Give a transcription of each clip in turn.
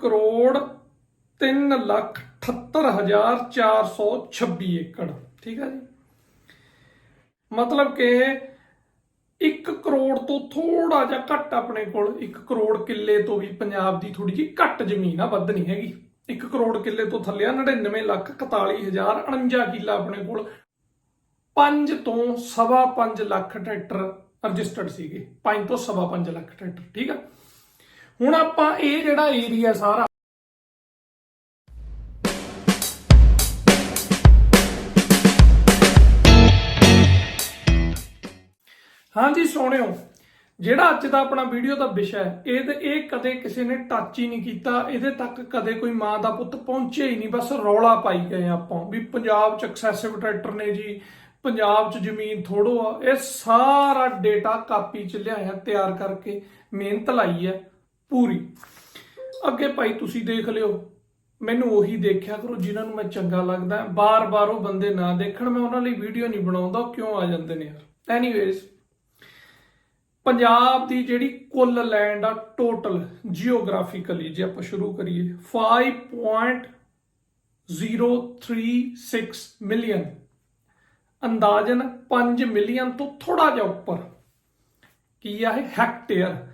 ਕਰੋੜ 3 ਲੱਖ 78426 ਏਕੜ। ਠੀਕ ਹੈ ਜੀ? ਮਤਲਬ ਕਿ 1 ਕਰੋੜ ਤੋਂ ਥੋੜਾ ਜਿਹਾ ਘੱਟ ਆਪਣੇ ਕੋਲ 1 ਕਰੋੜ ਕਿੱਲੇ ਤੋਂ ਵੀ ਪੰਜਾਬ ਦੀ ਥੋੜੀ ਜਿਹੀ ਘੱਟ ਜ਼ਮੀਨ ਆ, ਵੱਧ ਨਹੀਂ ਹੈਗੀ। 1 ਕਰੋੜ ਕਿੱਲੇ ਤੋਂ ਥੱਲੇ ਆ 99 ਲੱਖ 41049 ਕਿੱਲਾ ਆਪਣੇ ਕੋਲ। 5 ਤੋਂ ਸਵਾ 5 ਲੱਖ ਟਰੈਕਟਰ ਰਜਿਸਟਰਡ ਸੀਗੇ। 5 ਤੋਂ ਸਵਾ 5 ਲੱਖ ਟਰੈਕਟਰ, ਠੀਕ ਆ? ਹੁਣ ਆਪਾਂ ਇਹ ਜਿਹੜਾ ਏਰੀਆ ਸਾਰਾ ਹਾਂਜੀ ਸੋਹਣਿਓ ਜਿਹੜਾ ਅੱਜ ਦਾ ਆਪਣਾ ਵੀਡੀਓ ਦਾ ਵਿਸ਼ਾ ਹੈ, ਇਹ ਤੇ ਇਹ ਕਦੇ ਕਿਸੇ ਨੇ ਟੱਚ ਹੀ ਨਹੀਂ ਕੀਤਾ, ਇਹਦੇ ਤੱਕ ਕਦੇ ਕੋਈ ਮਾਂ ਦਾ ਪੁੱਤ ਪਹੁੰਚਿਆ ਹੀ ਨਹੀਂ। ਬਸ ਰੌਲਾ ਪਾਈ ਗਏ ਆਪਾਂ। ਵੀ ਪੰਜਾਬ ਚ ਐਕਸੈਸਿਵ ਟਰੈਕਟਰ ਨੇ ਜੀ, ਪੰਜਾਬ ਚ ਜ਼ਮੀਨ ਥੋੜੋ ਆ, ਇਹ ਸਾਰਾ ਡੇਟਾ ਕਾਪੀ ਚ ਲਿਆਇਆ, ਤਿਆਰ ਕਰਕੇ ਮਿਹਨਤ ਲਾਈ ਹੈ। ਪੂਰੀ। ਅੱਗੇ ਭਾਈ ਤੁਸੀਂ ਦੇਖ ਲਿਓ। ਮੈਨੂੰ ਉਹੀ ਦੇਖਿਆ ਕਰੋ ਜਿਨ੍ਹਾਂ ਨੂੰ ਮੈਂ ਚੰਗਾ ਲੱਗਦਾ। ਬਾਰ-ਬਾਰ ਉਹ ਬੰਦੇ ਨਾ ਦੇਖਣ, ਮੈਂ ਉਹਨਾਂ ਲਈ ਵੀਡੀਓ ਨਹੀਂ ਬਣਾਉਂਦਾ, ਉਹ ਕਿਉਂ ਆ ਜਾਂਦੇ ਨੇ ਯਾਰ। ਐਨੀਵੇਜ਼ ਪੰਜਾਬ ਦੀ ਜਿਹੜੀ ਕੁੱਲ ਲੈਂਡ ਆ ਟੋਟਲ ਜੀਓਗ੍ਰਾਫਿਕਲੀ ਜੇ ਆਪਾਂ ਸ਼ੁਰੂ ਕਰੀਏ 5.036 ਮਿਲੀਅਨ ਅੰਦਾਜ਼ਨ 5 ਮਿਲੀਅਨ ਤੋਂ ਥੋੜਾ ਜਿਹਾ ਉੱਪਰ। ਕੀ ਆ ਇਹ? Hectare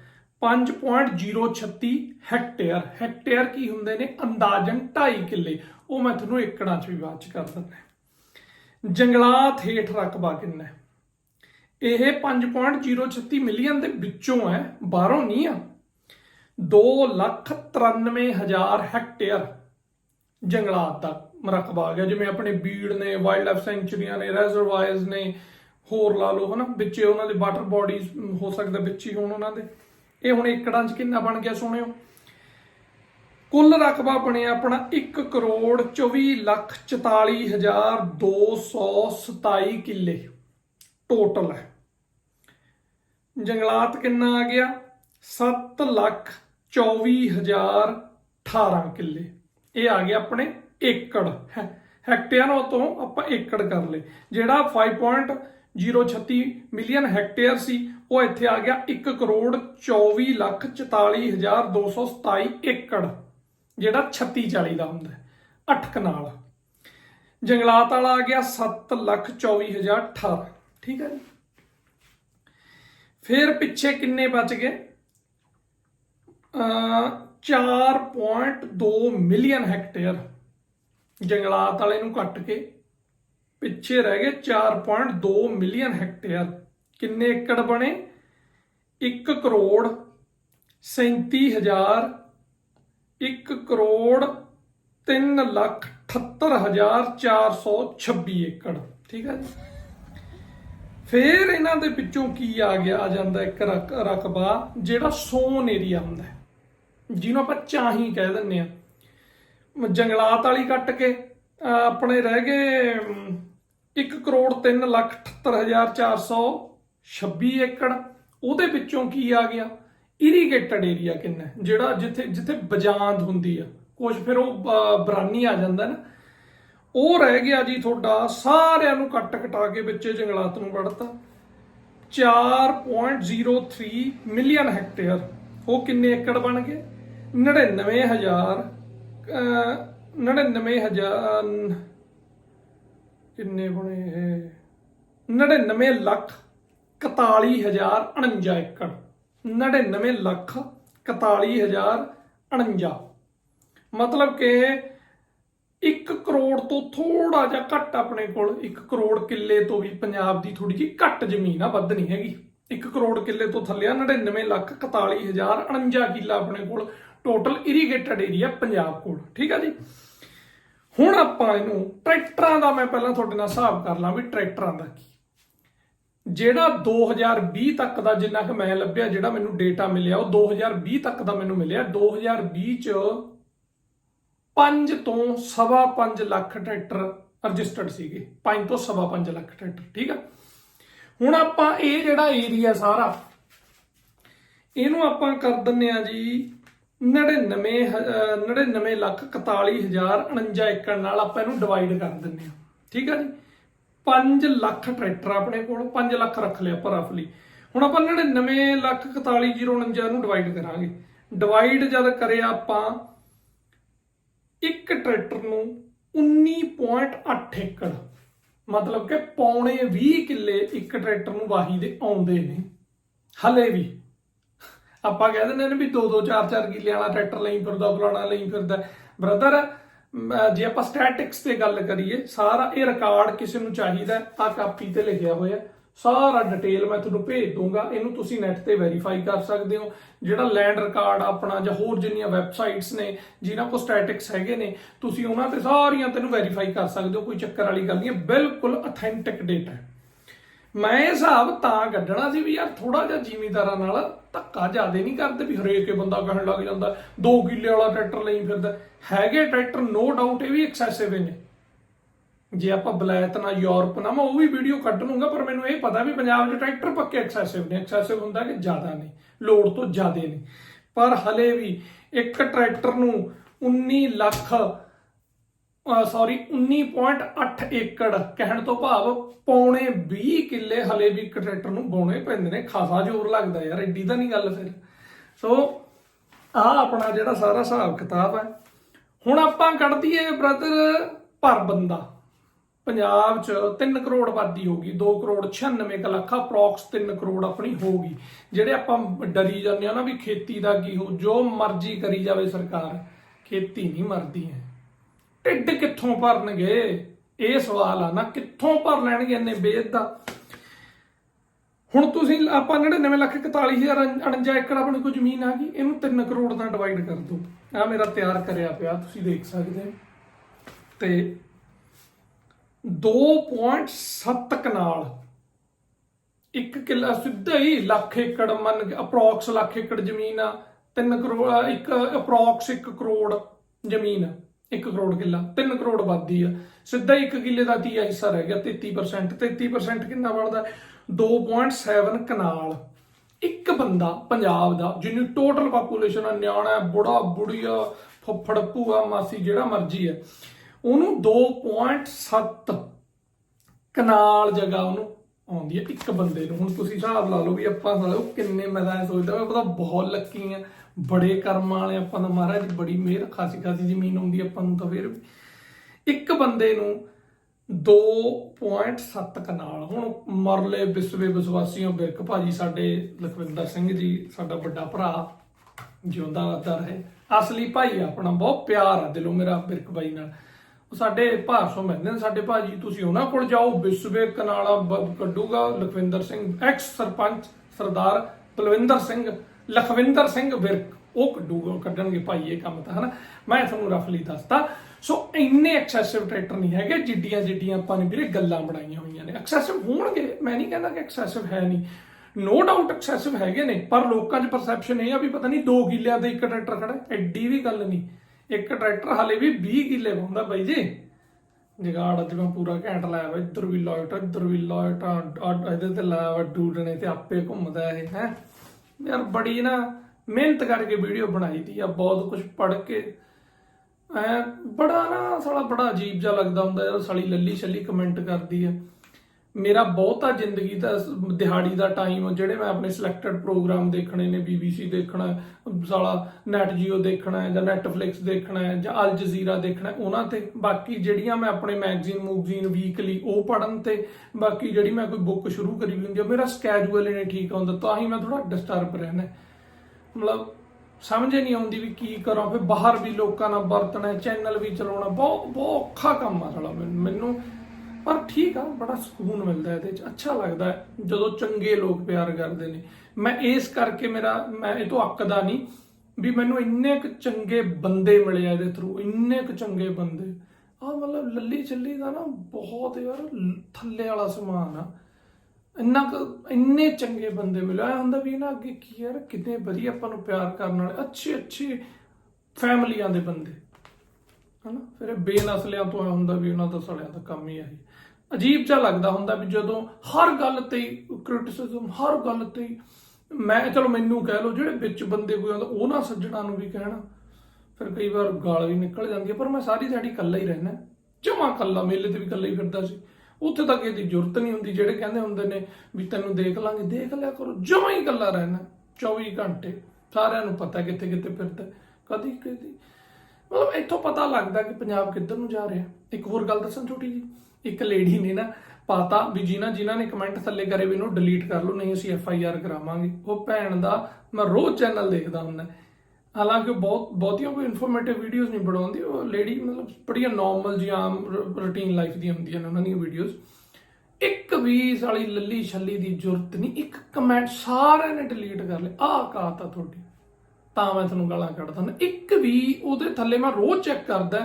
5.036 hectare. ਹੈਕਟੇਅਰ ਕੀ ਹੁੰਦੇ ਨੇ? ਅੰਦਾਜ਼ਨ 2.5 ਕਿੱਲੇ। ਉਹ ਮੈਂ ਤੁਹਾਨੂੰ ਏਕੜਾਂ 'ਚ ਵੀ ਬਾਅਦ 'ਚ ਕਰ ਦਿੰਦਾ। ਜੰਗਲਾਤ ਹੇਠ ਰਕਬਾ ਕਿੰਨਾ ਹੈ? ਇਹ 5.036 ਮਿਲੀਅਨ ਦੇ ਵਿੱਚੋਂ ਹੈ, ਬਾਹਰੋਂ ਨਹੀਂ ਆ। 293000 ਹੈਕਟੇਅਰ ਜੰਗਲਾਤ ਦਾ ਰਕਬਾ ਆ ਗਿਆ। ਜਿਵੇਂ ਆਪਣੇ ਬੀੜ ਨੇ ਵਾਈਲਡ ਲਾਈਫ ਸੈਂਚੁਰੀਆਂ ਨੇ, ਰਿਜ਼ਰਵਾਇਰਸ ਨੇ, ਹੋਰ ਲਾ ਲਓ, ਹਨਾ। ਵਿੱਚੇ ਉਹਨਾਂ ਦੇ ਵਾਟਰ ਬਾਡੀਜ਼, ਹੋ ਸਕਦਾ ਵਿੱਚ ਹੀ ਹੋਣ ਉਹਨਾਂ ਦੇ। ਇਹ ਹੁਣ ਏਕੜਾਂ 'ਚ ਕਿੰਨਾ ਬਣ ਗਿਆ ਸੁਣਿਓ? ਕੁੱਲ ਰਕਬਾ ਬਣਿਆ ਆਪਣਾ 1 ਕਰੋੜ 24 ਲੱਖ 44 ਹਜ਼ਾਰ 227 ਕਿੱਲੇ। ਟੋਟਲ ਹੈ। ਜੰਗਲਾਤ ਕਿੰਨਾ ਆ ਗਿਆ? 7 ਲੱਖ 24 ਹਜ਼ਾਰ 18 ਕਿੱਲੇ। ਇਹ ਆ ਗਿਆ ਆਪਣੇ ਏਕੜ। ਹੈ ਹੈਕਟੇਅਰ ਤੋਂ ਆਪਾਂ ਏਕੜ ਕਰ ਲਏ। ਜਿਹੜਾ 5.036 ਮਿਲੀਅਨ ਹੈਕਟੇਅਰ ਸੀ। ਉਹ ਇੱਥੇ ਆ ਗਿਆ 1 ਕਰੋੜ 24 ਲੱਖ 44 ਹਜ਼ਾਰ 227 ਏਕੜ, ਜਿਹੜਾ 36 40 ਦਾ ਹੁੰਦਾ ਹੈ 8 ਕਨਾਲ। ਜੰਗਲਾਤ ਵਾਲਾ ਆ ਗਿਆ 7 ਲੱਖ 24 ਹਜ਼ਾਰ 18 ਠੀਕ ਹੈ ਜੀ। ਫਿਰ ਪਿੱਛੇ ਕਿੰਨੇ ਬਚ ਗਏ? ਅ 4.2 ਮਿਲੀਅਨ ਹੈਕਟੇਅਰ ਜੰਗਲਾਤ ਵਾਲੇ ਨੂੰ ਕੱਟ ਕੇ ਪਿੱਛੇ ਰਹਿ ਗਏ 4.2 ਮਿਲੀਅਨ ਹੈਕਟੇਅਰ। ਕਿੰਨੇ ਏਕੜ ਬਣੇ? 1 ਕਰੋੜ 37000 1 ਕਰੋੜ 3 ਲੱਖ 78426 ਏਕੜ। ਠੀਕ ਹੈ ਜੀ। ਫਿਰ ਇਹਨਾਂ ਦੇ ਵਿੱਚੋਂ ਕੀ ਆ ਗਿਆ? ਆ ਜਾਂਦਾ ਇੱਕ ਰਕ- ਰਕਬਾ ਜਿਹੜਾ ਸੋਨ ਏਰੀਆ ਹੁੰਦਾ। ਜਿਹਨੂੰ ਆਪਾਂ ਚਾਹੀ ਕਹਿ ਦਿੰਦੇ ਆ ਜੰਗਲਾਤ ਵਾਲੀ ਕੱਟ ਕੇ ਆਪਣੇ ਰਹਿ ਗਏ 1 ਕਰੋੜ 3 ਲੱਖ 78426 ਏਕੜ। ਉਹਦੇ ਵਿੱਚੋਂ ਕੀ ਆ ਗਿਆ? ਇਰੀਗੇਟਡ ਏਰੀਆ ਕਿੰਨਾ ਜਿਹੜਾ ਜਿੱਥੇ ਜਿੱਥੇ ਬਜਾਂਦ ਹੁੰਦੀ ਆ। ਕੁਝ ਫਿਰ ਉਹ ਬਰਾਨੀ ਆ ਜਾਂਦਾ ਨਾ। ਉਹ ਰਹਿ ਗਿਆ ਜੀ ਤੁਹਾਡਾ ਸਾਰਿਆਂ ਨੂੰ ਕੱਟ ਕਟਾ ਕੇ ਵਿੱਚੇ ਜੰਗਲਾਤ ਨੂੰ ਵੜਤਾ। 4.03 ਮਿਲੀਅਨ ਹੈਕਟੇਅਰ। ਉਹ ਕਿੰਨੇ ਏਕੜ ਬਣ ਗਏ? 99000 ਅਹ, 99000 ਕਿੰਨੇ ਬਣੇ ਇਹ? 99 ਲੱਖ 41049 ਏਕੜ। 99 ਲੱਖ 41049 ਮਤਲਬ ਕਿ 1 ਕਰੋੜ ਤੋਂ ਥੋੜਾ ਜਿਹਾ ਘੱਟ ਆਪਣੇ ਕੋਲ 1 ਕਰੋੜ ਕਿੱਲੇ ਤੋਂ ਵੀ ਪੰਜਾਬ ਦੀ ਥੋੜੀ ਜਿਹੀ ਘੱਟ ਜ਼ਮੀਨ ਆ, ਵੱਧ ਨਹੀਂ ਹੈਗੀ। 1 ਕਰੋੜ ਕਿੱਲੇ ਤੋਂ ਥੱਲੇ ਆ 99 ਲੱਖ 41049 ਕਿੱਲਾ ਆਪਣੇ ਕੋਲ। ਟੋਟਲ ਇਰੀਗੇਟਡ ਏਰੀਆ ਪੰਜਾਬ ਕੋਲ, ਠੀਕ ਆ ਜੀ? ਹੁਣ ਆਪਾਂ ਇਹਨੂੰ ਟਰੈਕਟਰਾਂ ਦਾ ਮੈਂ ਪਹਿਲਾਂ ਤੁਹਾਡੇ ਨਾਲ ਹਿਸਾਬ ਕਰ ਲਾਂ ਵੀ ਟਰੈਕਟਰਾਂ ਦਾ ਕੀ। ਜਿਹੜਾ 2020 ਤੱਕ ਦਾ ਜਿੰਨਾ ਕਿ ਮੈਂ ਲੱਭਿਆ, ਜਿਹੜਾ ਮੈਨੂੰ ਡੇਟਾ ਮਿਲਿਆ, ਉਹ 2020 ਤੱਕ ਦਾ ਮੈਨੂੰ ਮਿਲਿਆ। 2020 ਚ 5 ਤੋਂ ਸਵਾ 5 ਲੱਖ ਟਰੈਕਟਰ ਰਜਿਸਟਰਡ ਸੀਗੇ। 5 ਤੋਂ ਸਵਾ 5 ਲੱਖ ਟਰੈਕਟਰ, ਠੀਕ ਆ? ਹੁਣ ਆਪਾਂ ਇਹ ਜਿਹੜਾ ਏਰੀਆ ਸਾਰਾ, ਇਹਨੂੰ ਆਪਾਂ ਕਰ ਦਿੰਨੇ ਆ ਜੀ 99 ਹ- 99 ਲੱਖ 41049 ਏਕੜ ਨਾਲ ਆਪਾਂ ਇਹਨੂੰ ਡਿਵਾਈਡ ਕਰ ਦਿੰਨੇ ਆ ਠੀਕ ਆ ਜੀ? 5 ਲੱਖ ਟਰੈਕਟਰ ਆਪਣੇ ਕੋਲ 5 ਲੱਖ ਰੱਖ ਲਿਆ ਆਪਾਂ ਰਫਲੀ ਹੁਣ ਆਪਾਂ 99 ਲੱਖ 41049 ਨੂੰ ਡਿਵਾਈਡ ਕਰਾਂਗੇ। ਡਿਵਾਈਡ ਜਦ ਕਰਿਆ ਆਪਾਂ, ਇੱਕ ਟਰੈਕਟਰ ਨੂੰ 19.8 ਏਕੜ। ਮਤਲਬ ਕਿ ਪੌਣੇ 20 ਕਿੱਲੇ ਇੱਕ ਟਰੈਕਟਰ ਨੂੰ ਵਾਹੀ ਦੇ ਆਉਂਦੇ ਨੇ। ਹਲੇ ਵੀ। ਆਪਾਂ ਕਹਿ ਦਿੰਦੇ ਨੇ ਵੀ 2-2 4-4 ਕਿੱਲੇ ਵਾਲਾ ਟਰੈਕਟਰ ਲਈ ਫਿਰਦਾ, ਫਲਾਣਾ ਲਈ ਫਿਰਦਾ। ਬ੍ਰਦਰ ਜੇ ਆਪਾਂ ਸਟੈਟਿਕਸ ਤੇ ਗੱਲ ਕਰੀਏ, ਸਾਰਾ ਇਹ ਰਿਕਾਰਡ ਕਿਸੇ ਨੂੰ ਚਾਹੀਦਾ ਆ ਕਾਪੀ ਤੇ ਲਿਖਿਆ ਹੋਇਆ। ਸਾਰਾ ਡਿਟੇਲ ਮੈਂ ਤੁਹਾਨੂੰ ਭੇਜ ਦੂੰਗਾ ਇਹਨੂੰ ਤੁਸੀਂ ਨੈਟ ਤੇ ਵੈਰੀਫਾਈ ਕਰ ਸਕਦੇ ਹੋ। ਜਿਹੜਾ ਲੈਂਡ ਰਿਕਾਰਡ ਆਪਣਾ ਜਾਂ ਹੋਰ ਜਿੰਨੀਆਂ ਵੈਬਸਾਈਟਸ ਨੇ, ਜਿਨ੍ਹਾਂ ਕੋਲ ਸਟੈਟਿਕਸ ਹੈਗੇ ਨੇ, ਤੁਸੀਂ ਉਹਨਾਂ ਤੇ ਸਾਰੀਆਂ ਤੈਨੂੰ ਵੈਰੀਫਾਈ ਕਰ ਸਕਦੇ ਹੋ, ਕੋਈ ਚੱਕਰ ਵਾਲੀ ਗੱਲ ਨਹੀਂ ਬਿਲਕੁਲ ਅਥੈਂਟਿਕ ਡੇਟਾ ਹੈ। ਮੈਂ ਇਹ ਹਿਸਾਬ ਤਾਂ ਕੱਢਣਾ ਸੀ ਵੀ ਯਾਰ ਥੋੜਾ ਜਿਹਾ ਜ਼ਿਮੀਦਾਰਾਂ ਨਾਲ ਧੱਕਾ ਜ਼ਿਆਦੇ ਨਹੀਂ ਕਰਦੇ ਵੀ ਹਰੇਕ ਬੰਦਾ ਕਹਿਣ ਲੱਗ ਜਾਂਦਾ 2 ਕਿੱਲੇ ਵਾਲਾ ਟਰੈਕਟਰ ਲਈ ਫਿਰਦਾ। ਹੈਗੇ ਟਰੈਕਟਰ ਨੋ ਡਾਊਟ ਇਹ ਵੀ ਐਕਸੈਸਿਵ ਨੇ। ਜੇ ਆਪਾਂ ਬਲੈਤ ਨਾ ਯੂਰਪ ਨਾ, ਮੈਂ ਉਹ ਵੀ ਵੀਡੀਓ ਕੱਢ ਲੂੰਗਾ ਪਰ ਮੈਨੂੰ ਇਹ ਪਤਾ ਵੀ ਪੰਜਾਬ 'ਚ ਟਰੈਕਟਰ ਪੱਕੇ ਐਕਸੈਸਿਵ ਨੇ। ਐਕਸੈਸਿਵ ਹੁੰਦਾ ਕਿ ਜ਼ਿਆਦਾ ਨਹੀਂ ਲੋਡ ਤੋਂ ਜ਼ਿਆਦੇ ਨੇ ਪਰ ਹਲੇ ਵੀ ਇੱਕ ਟਰੈਕਟਰ ਨੂੰ 19 ਲੱਖ ਸੌਰੀ 19.8 ਏਕੜ ਕਹਿਣ ਤੋਂ ਭਾਵ ਪੌਣੇ 20 ਕਿੱਲੇ ਹਲੇ ਵੀ ਇੱਕ ਟਰੈਕਟਰ ਨੂੰ ਬਾਉਣੇ ਪੈਂਦੇ ਨੇ। ਖਾਸਾ ਜ਼ੋਰ ਲੱਗਦਾ ਯਾਰ, ਐਡੀ ਤਾਂ ਨਹੀਂ ਗੱਲ ਫਿਰ। ਸੋ ਆ ਆਪਣਾ ਜਿਹੜਾ ਸਾਰਾ ਹਿਸਾਬ ਕਿਤਾਬ ਹੈ। ਹੁਣ ਆਪਾਂ ਕੱਢ ਦਈਏ ਬ੍ਰਦਰ ਪਰ ਬੰਦਾ। ਪੰਜਾਬ 'ਚ 3 ਕਰੋੜ ਆਬਾਦੀ ਹੋਗੀ 2 ਕਰੋੜ 96 ਕੁ ਲੱਖ ਅਪਰੋਕਸ 3 ਕਰੋੜ ਆਪਣੀ ਹੋਗੀ ਜਿਹੜੇ ਆਪਾਂ ਡਰੀ ਜਾਂਦੇ ਆ ਨਾ ਵੀ ਖੇਤੀ ਦਾ ਕੀ ਹੋ, ਜੋ ਮਰਜ਼ੀ ਕਰੀ ਜਾਵੇ ਸਰਕਾਰ, ਖੇਤੀ ਨਹੀਂ ਮਰਦੀ ਹੈ। ਢਿੱਡ ਕਿੱਥੋਂ ਭਰਨਗੇ? ਇਹ ਸਵਾਲ ਆ ਨਾ, ਕਿੱਥੋਂ ਭਰ ਲੈਣਗੇ ਇੰਨੇ ਬੇਦ ਦਾ? ਹੁਣ ਤੁਸੀਂ ਆਪਾਂ 99 ਲੱਖ 41049 ਏਕੜ ਆਪਣੀ ਕੋਈ ਜ਼ਮੀਨ ਆ ਗਈ, ਇਹਨੂੰ 3 ਕਰੋੜ ਦਾ ਡਿਵਾਈਡ ਕਰ ਦੋ ਆ ਮੇਰਾ ਤਿਆਰ ਕਰਿਆ ਪਿਆ, ਤੁਸੀਂ ਦੇਖ ਸਕਦੇ ਹੋ। ਤੇ 2.7 ਕਨਾਲ, ਇੱਕ ਕਿੱਲਾ ਸਿੱਧਾ ਹੀ ਲੱਖ ਏਕੜ ਮੰਨ ਕੇ ਅਪਰੋਕਸ ਲੱਖ ਏਕੜ ਜ਼ਮੀਨ ਆ 3 ਕਰੋੜ ਇੱਕ ਅਪਰੋਕਸ 1 ਕਰੋੜ ਜ਼ਮੀਨ ਆ। 1 ਕਰੋੜ ਕਿੱਲਾ 3 ਕਰੋੜ ਆਬਾਦੀ ਆ। ਸਿੱਧਾ ਹੀ ਇੱਕ ਕਿੱਲੇ ਦਾ 30 ਹਿੱਸਾ ਰਹਿ ਗਿਆ 33% 33% ਕਿੰਨਾ ਬਣਦਾ 2.7 ਕਨਾਲ। ਇੱਕ ਬੰਦਾ ਪੰਜਾਬ ਦਾ, ਜਿਹਨੂੰ ਟੋਟਲ ਪਾਪੂਲੇਸ਼ਨ ਆ, ਨਿਆਣਾ ਬੁੜਾ ਬੁੜੀਆ ਫੁੱਫੜ, ਭੂਆ, ਮਾਸੀ, ਜਿਹੜਾ ਮਰਜ਼ੀ ਹੈ ਉਹਨੂੰ 2.7 ਕਨਾਲ ਜਗ੍ਹਾ ਉਹਨੂੰ ਆਉਂਦੀ ਹੈ ਇੱਕ ਬੰਦੇ ਨੂੰ। ਹੁਣ ਤੁਸੀਂ ਹਿਸਾਬ ਲਾ ਲਓ ਵੀ ਆਪਾਂ ਸਾਲੇ ਉਹ ਕਿੰਨੇ ਮੈਂ ਤਾਂ ਸੋਚਦਾ ਮੈਂ ਪਤਾ ਬਹੁਤ ਲੱਕੀ ਆ। ਬੜੇ ਕਰਮਾਂ ਵਾਲੇ ਆਪਾਂ ਦਾ ਮਹਾਰਾਜ ਬੜੀ ਮਿਹਰ, ਖਾਸੀ ਖਾਸੀ ਜ਼ਮੀਨ ਆਉਂਦੀ ਆਪਾਂ ਨੂੰ ਤਾਂ ਫਿਰ ਇੱਕ ਬੰਦੇ ਨੂੰ 2.7 ਕਨਾਲ, ਹੁਣ ਮਰਲੇ ਵਿਸਵੇ ਵਿਸਵਾਸੀਆਂ ਬਿਰਕ ਭਾਜੀ, ਸਾਡੇ ਲਖਵਿੰਦਰ ਸਿੰਘ ਜੀ, ਸਾਡਾ ਵੱਡਾ ਭਰਾ, ਜਿਉਂਦਾ ਵਾਦਾ ਰਹੇ। ਅਸਲੀ ਭਾਈ ਆਪਣਾ, ਬਹੁਤ ਪਿਆਰ ਆ ਦਿਲੋਂ ਮੇਰਾ ਬਿਰਕ ਬਾਈ ਨਾਲ। ਉਹ ਸਾਡੇ ਭਾਰਸੋਂ ਮਿਲਦੇ ਨੇ ਸਾਡੇ ਭਾਜੀ, ਤੁਸੀਂ ਉਹਨਾਂ ਕੋਲ ਜਾਓ ਵਿਸਵੇ ਕਨਾਲਾ ਕੱਢੂਗਾ ਲਖਵਿੰਦਰ ਸਿੰਘ ਐਕਸ ਸਰਪੰਚ ਸਰਦਾਰ ਬਲਵਿੰਦਰ ਸਿੰਘ। ਲਖਵਿੰਦਰ ਸਿੰਘ ਵਿਰਕ ਉਹ ਕੱਢੂਗਾ ਕੱਢਣਗੇ ਭਾਈ ਇਹ ਕੰਮ ਤਾਂ, ਹਨਾ? ਮੈਂ ਤੁਹਾਨੂੰ ਰਫਲੀ ਦੱਸਤਾ ਸੋ ਇੰਨੇ ਐਕਸੈਸਿਵ ਟਰੈਕਟਰ ਨਹੀਂ ਹੈਗੇ, ਜਿੱਡੀਆਂ ਜਿੱਡੀਆਂ ਆਪਾਂ ਨੇ ਵੀਰੇ ਗੱਲਾਂ ਬਣਾਈਆਂ ਹੋਈਆਂ ਨੇ। ਐਕਸੈਸਿਵ ਹੋਣਗੇ, ਮੈਂ ਨਹੀਂ ਕਹਿੰਦਾ ਕਿ ਐਕਸੈਸਿਵ ਹੈ ਨਹੀਂ। ਨੋ ਡਾਊਟ ਐਕਸੈਸਿਵ ਹੈਗੇ ਨੇ, ਪਰ ਲੋਕਾਂ 'ਚ ਪਰਸੈਪਸ਼ਨ ਇਹ ਆ ਵੀ ਪਤਾ ਨਹੀਂ 2 ਕਿੱਲਿਆਂ ਦਾ ਇੱਕ ਟਰੈਕਟਰ ਖੜਾ ਐਡੀ ਵੀ ਗੱਲ ਨਹੀਂ। ਇੱਕ ਟਰੈਕਟਰ ਹਾਲੇ ਵੀ 20 ਕਿੱਲੇ ਪਾਉਂਦਾ ਬਾਈ ਜੀ। ਜਗਾੜ ਅੱਜ ਮੈਂ ਪੂਰਾ ਘੈਂਟ ਲਾਇਆ ਵਾ, ਇੱਧਰ ਵੀ ਲਾਈਟ ਇੱਧਰ ਵੀ ਲਾਈਟ ਇਹਦੇ ਤੇ ਲਾਇਆ ਵਾ ਡੂਡ ਤੇ ਆਪੇ ਘੁੰਮਦਾ ਇਹ, ਹੈ? ਯਾਰ ਬੜੀ ਨਾ ਮਿਹਨਤ ਕਰਕੇ ਵੀਡੀਓ ਬਣਾਈ ਦੀ ਆ, ਬਹੁਤ ਕੁਝ ਪੜ੍ਹ ਕੇ। ਐ ਬੜਾ ਨਾ ਸਾਲਾ ਬੜਾ ਅਜੀਬ ਜਿਹਾ ਲੱਗਦਾ ਹੁੰਦਾ ਯਾਰ ਸਾਲੀ ਲੱਲੀ ਛੱਲੀ ਕਮੈਂਟ ਕਰਦੀ ਆ। ਮੇਰਾ ਬਹੁਤਾ ਜ਼ਿੰਦਗੀ ਦਾ ਦਿਹਾੜੀ ਦਾ ਟਾਈਮ ਜਿਹੜੇ ਮੈਂ ਆਪਣੇ ਸਿਲੈਕਟਡ ਪ੍ਰੋਗਰਾਮ ਦੇਖਣੇ ਨੇ BBC ਦੇਖਣਾ ਸਾਲਾ ਨੈਟ ਜੀਓ ਦੇਖਣਾ ਹੈ ਜਾਂ ਨੈਟਫਲਿਕਸ ਦੇਖਣਾ ਹੈ ਜਾਂ ਅਲ ਜਜ਼ੀਰਾ ਦੇਖਣਾ ਹੈ, ਉਹਨਾਂ ਤੇ ਬਾਕੀ ਜਿਹੜੀਆਂ ਮੈਂ ਆਪਣੇ ਮੈਗਜ਼ੀਨ ਮੂਗਜ਼ੀਨ ਵੀਕਲੀ ਉਹ ਪੜਨ ਤੇ ਬਾਕੀ ਜਿਹੜੀ ਮੈਂ ਕੋਈ ਬੁੱਕ ਸ਼ੁਰੂ ਕਰੀ ਵੀ ਹੁੰਦੀ ਆ ਮੇਰਾ ਸਕੇਜੂਅਲ ਨਹੀਂ ਠੀਕ ਹੁੰਦਾ ਤਾਂ ਹੀ ਮੈਂ ਥੋੜਾ ਡਿਸਟਰਬ ਰਹਿਣਾ ਮਤਲਬ ਸਮਝ ਹੀ ਨਹੀਂ ਆਉਂਦੀ ਵੀ ਕੀ ਕਰਾਂ ਫਿਰ ਬਾਹਰ ਵੀ ਲੋਕਾਂ ਨਾਲ ਵਰਤਣਾ ਚੈਨਲ ਵੀ ਚਲਾਉਣਾ ਬਹੁਤ ਬਹੁਤ ਔਖਾ ਕੰਮ ਆ ਸਾਲਾ ਮੈਨੂੰ ਮੈਨੂੰ ਪਰ ਠੀਕ ਆ, ਬੜਾ ਸਕੂਨ ਮਿਲਦਾ ਇਹਦੇ ਚ ਅੱਛਾ ਲੱਗਦਾ ਹੈ, ਜਦੋਂ ਚੰਗੇ ਲੋਕ ਪਿਆਰ ਕਰਦੇ ਨੇ। ਮੈਂ ਇਸ ਕਰਕੇ ਮੇਰਾ, ਮੈਂ ਇਹ ਤੋਂ ਅੱਕਦਾ ਨਹੀਂ ਵੀ ਮੈਨੂੰ ਇੰਨੇ ਕੁ ਚੰਗੇ ਬੰਦੇ ਮਿਲੇ ਆ ਇਹਦੇ ਥਰੂ ਇੰਨੇ ਕੁ ਚੰਗੇ ਬੰਦੇ। ਆ ਮਤਲਬ ਲੱਲੀ ਚੱਲੀ ਦਾ ਨਾ ਬਹੁਤ ਯਾਰ ਥੱਲੇ ਵਾਲਾ ਸਮਾਨ ਆ। ਇੰਨਾ ਕੁ, ਇੰਨੇ ਚੰਗੇ ਬੰਦੇ ਮਿਲਿਆ ਆ ਹੁੰਦਾ ਵੀ ਨਾ ਅੱਗੇ ਕੀ ਯਾਰ ਕਿੰਨੇ ਵਧੀਆ ਆਪਾਂ ਨੂੰ ਪਿਆਰ ਕਰਨ ਵਾਲੇ ਅੱਛੇ ਅੱਛੇ ਫੈਮਲੀਆਂ ਦੇ ਬੰਦੇ। ਹਨਾ? ਫਿਰ ਇਹ ਬੇਨਸਲਿਆਂ ਤੋਂ ਹੁੰਦਾ ਵੀ ਉਹਨਾਂ ਦਾ ਸੜਿਆਂ ਦਾ ਕੰਮ ਹੀ ਆਹੀ ਅਜੀਬ ਜਿਹਾ ਲੱਗਦਾ ਹੁੰਦਾ ਵੀ ਜਦੋਂ ਹਰ ਗੱਲ ਤੇ ਕ੍ਰਿਟਿਸਿਜ਼ਮ ਹਰ ਗੱਲ ਤੇ ਮੈਂ ਚਲੋ ਮੈਨੂੰ ਕਹਿ ਲਓ, ਜਿਹੜੇ ਵਿੱਚ ਬੰਦੇ ਕੋਈ ਆਉਂਦਾ, ਉਹਨਾਂ ਸੱਜਣਾ ਨੂੰ ਵੀ ਕਹਿਣਾ। ਫਿਰ ਕਈ ਵਾਰ ਗਾਲ ਵੀ ਨਿਕਲ ਜਾਂਦੀ ਹੈ, ਪਰ ਮੈਂ ਸਾਰੀ ਦਿਹਾੜੀ ਇਕੱਲਾ ਹੀ ਰਹਿਣਾ ਜਮਾ ਇਕੱਲਾ, ਮੇਲੇ ਤੇ ਵੀ ਇਕੱਲਾ ਹੀ ਫਿਰਦਾ ਸੀ। ਉੱਥੇ ਤੱਕ ਇਹਦੀ ਜ਼ਰੂਰਤ ਨਹੀਂ ਹੁੰਦੀ, ਜਿਹੜੇ ਕਹਿੰਦੇ ਹੁੰਦੇ ਨੇ ਵੀ ਤੈਨੂੰ ਦੇਖ ਲਾਂਗੇ, ਦੇਖ ਲਿਆ ਕਰੋ, ਜਮਾ ਹੀ ਇਕੱਲਾ ਰਹਿਣਾ 24 ਘੰਟੇ ਸਾਰਿਆਂ ਨੂੰ ਪਤਾ ਕਿੱਥੇ ਕਿੱਥੇ ਫਿਰਦਾ। ਕਦੀ ਕਦੀ ਮਤਲਬ ਇੱਥੋਂ ਪਤਾ ਲੱਗਦਾ ਕਿ ਪੰਜਾਬ ਕਿੱਧਰ ਨੂੰ ਜਾ ਰਿਹਾ ਇੱਕ ਹੋਰ ਗੱਲ ਦੱਸਾਂ ਛੋਟੀ ਜੀ ਇੱਕ ਲੇਡੀ ਨੇ ਨਾ ਪਾਤਾ ਵੀ ਜਿਨ੍ਹਾਂ ਜਿਨ੍ਹਾਂ ਨੇ ਕਮੈਂਟ ਥੱਲੇ ਕਰੇ ਵੀ ਇਹਨੂੰ ਡਿਲੀਟ ਕਰ ਲਓ, ਨਹੀਂ ਅਸੀਂ ਐਫ ਆਈ ਆਰ ਕਰਾਵਾਂਗੇ। ਉਹ ਭੈਣ ਦਾ ਮੈਂ ਰੋਜ਼ ਚੈਨਲ ਦੇਖਦਾ ਹੁੰਦਾ। ਹਾਲਾਂਕਿ ਬਹੁਤ ਬਹੁਤੀਆਂ ਕੋਈ ਇਨਫੋਰਮੇਟਿਵ ਵੀਡੀਓਜ਼ ਨਹੀਂ ਬਣਾਉਂਦੀ। ਉਹ ਲੇਡੀ ਮਤਲਬ ਬੜੀਆਂ ਨਾਰਮਲ ਜਿਹੀ ਆਮ ਰੂਟੀਨ ਲਾਈਫ ਦੀਆਂ ਹੁੰਦੀਆਂ ਨੇ ਉਹਨਾਂ ਦੀਆਂ ਵੀਡੀਓਜ਼ ਇੱਕ ਵੀ ਸਾਲੀ ਲੱਲੀ ਛੱਲੀ ਦੀ ਜ਼ਰੂਰਤ ਨਹੀਂ। ਇੱਕ ਕਮੈਂਟ ਸਾਰਿਆਂ ਨੇ ਡਿਲੀਟ ਕਰ ਲਿਆ ਆਹ ਕਾਤ ਆ ਤੁਹਾਡੀ। ਤਾਂ ਮੈਂ ਤੁਹਾਨੂੰ ਗਾਲਾਂ ਕੱਢਦਾ ਹੁੰਦਾ। ਇੱਕ ਵੀ ਉਹਦੇ ਥੱਲੇ ਮੈਂ ਰੋਜ਼ ਚੈੱਕ ਕਰਦਾ,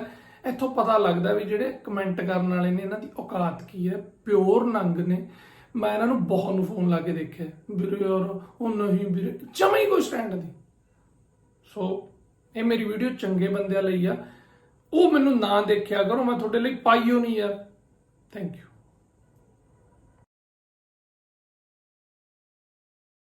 ਇੱਥੋਂ ਪਤਾ ਲੱਗਦਾ ਵੀ ਜਿਹੜੇ ਕਮੈਂਟ ਕਰਨ ਵਾਲੇ ਨੇ, ਇਹਨਾਂ ਦੀ ਔਕਾਤ ਕੀ ਹੈ? ਪਿਓਰ ਨੰਗ ਨੇ। ਮੈਂ ਇਹਨਾਂ ਨੂੰ ਬਹੁਤ ਨੂੰ ਫੋਨ ਲਾ ਕੇ ਦੇਖਿਆ। ਵੀਰੇ ਯਾਰ, ਉਹ ਨਹੀਂ ਵੀਰੇ, ਜਮਾ ਹੀ ਕੋਈ ਸਟੈਂਡ ਦੀ ਸੋ ਇਹ ਮੇਰੀ ਵੀਡੀਓ ਚੰਗੇ ਬੰਦਿਆਂ ਲਈ ਆ। ਉਹ ਮੈਨੂੰ ਨਾ ਦੇਖਿਆ ਕਰੋ, ਮੈਂ ਤੁਹਾਡੇ ਲਈ ਪਾਈਓ ਨਹੀਂ ਯਾਰ ਥੈਂਕ ਯੂ